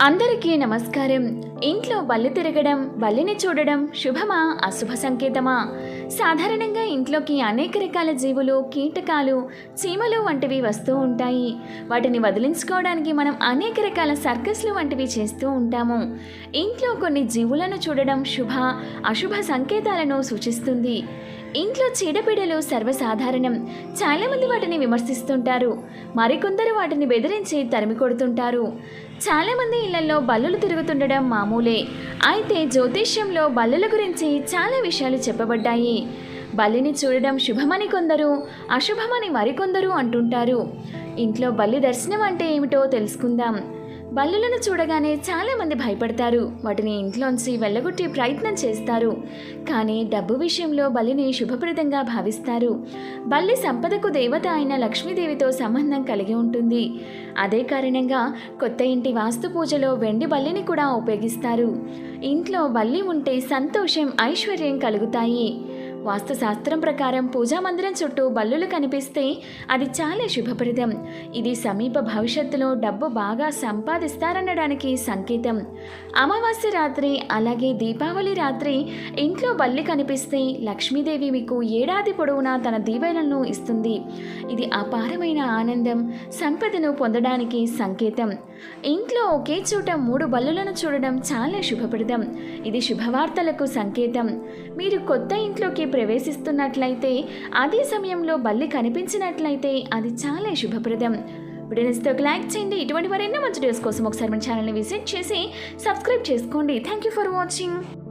అందరికీ నమస్కారం. ఇంట్లో బల్లి తిరగడం బల్లిని చూడడం శుభమా? అశుభ సంకేతమా? సాధారణంగా ఇంట్లోకి అనేక రకాల జీవులు కీటకాలు చీమలు వంటివి వస్తూ ఉంటాయి. వాటిని వదిలించుకోవడానికి మనం అనేక రకాల సర్కస్లు వంటివి చేస్తూ ఉంటాము. ఇంట్లో కొన్ని జీవులను చూడడం శుభ అశుభ సంకేతాలను సూచిస్తుంది. ఇంట్లో చీడపీడలు సర్వసాధారణం. చాలామంది వాటిని విమర్శిస్తుంటారు. మరికొందరు వాటిని బెదిరించి తరిమి కొడుతుంటారు. చాలామంది ఇళ్ళలో బల్లులు తిరుగుతుండడం మామూలే. అయితే జ్యోతిష్యంలో బల్లుల గురించి చాలా విషయాలు చెప్పబడ్డాయి. బల్లిని చూడడం శుభమని కొందరు అశుభమని మరికొందరు అంటుంటారు. ఇంట్లో బల్లి దర్శనం అంటే ఏమిటో తెలుసుకుందాం. బల్లులను చూడగానే చాలామంది భయపడతారు. వాటిని ఇంట్లోంచి వెళ్ళగొట్టే ప్రయత్నం చేస్తారు. కానీ డబ్బు విషయంలో బలిని శుభప్రదంగా భావిస్తారు. బల్లి సంపదకు దేవత అయిన లక్ష్మీదేవితో సంబంధం కలిగి ఉంటుంది. అదే కారణంగా కొత్త ఇంటి వాస్తు పూజలో వెండి బల్లిని కూడా ఉపయోగిస్తారు. ఇంట్లో బల్లి ఉంటే సంతోషం ఐశ్వర్యం కలుగుతాయి. వాస్తుశాస్త్రం ప్రకారం పూజా మందిరం చుట్టూ బల్లులు కనిపిస్తే అది చాలా శుభప్రదం. ఇది సమీప భవిష్యత్తులో డబ్బు బాగా సంపాదిస్తారనడానికి సంకేతం. అమావాస్య రాత్రి అలాగే దీపావళి రాత్రి ఇంట్లో బల్లి కనిపిస్తే లక్ష్మీదేవి మీకు ఏడాది పొడవునా తన దీవెనలను ఇస్తుంది. ఇది అపారమైన ఆనందం సంపదను పొందడానికి సంకేతం. ఇంట్లో ఒకే చోట మూడు బల్లులను చూడడం చాలా శుభప్రదం. ఇది శుభవార్తలకు సంకేతం. మీరు కొత్త ఇంట్లోకి ప్రవేశిస్తున్నట్లయితే అదే సమయంలో బల్లి కనిపించినట్లయితే అది చాలా శుభప్రదం. వీడియోస్తో లైక్ చేయండి. ఇటువంటి మరెన్నో మంచి డేస్ కోసం ఒకసారి మన ఛానల్ని విజిట్ చేసి సబ్స్క్రైబ్ చేసుకోండి. Thank you for watching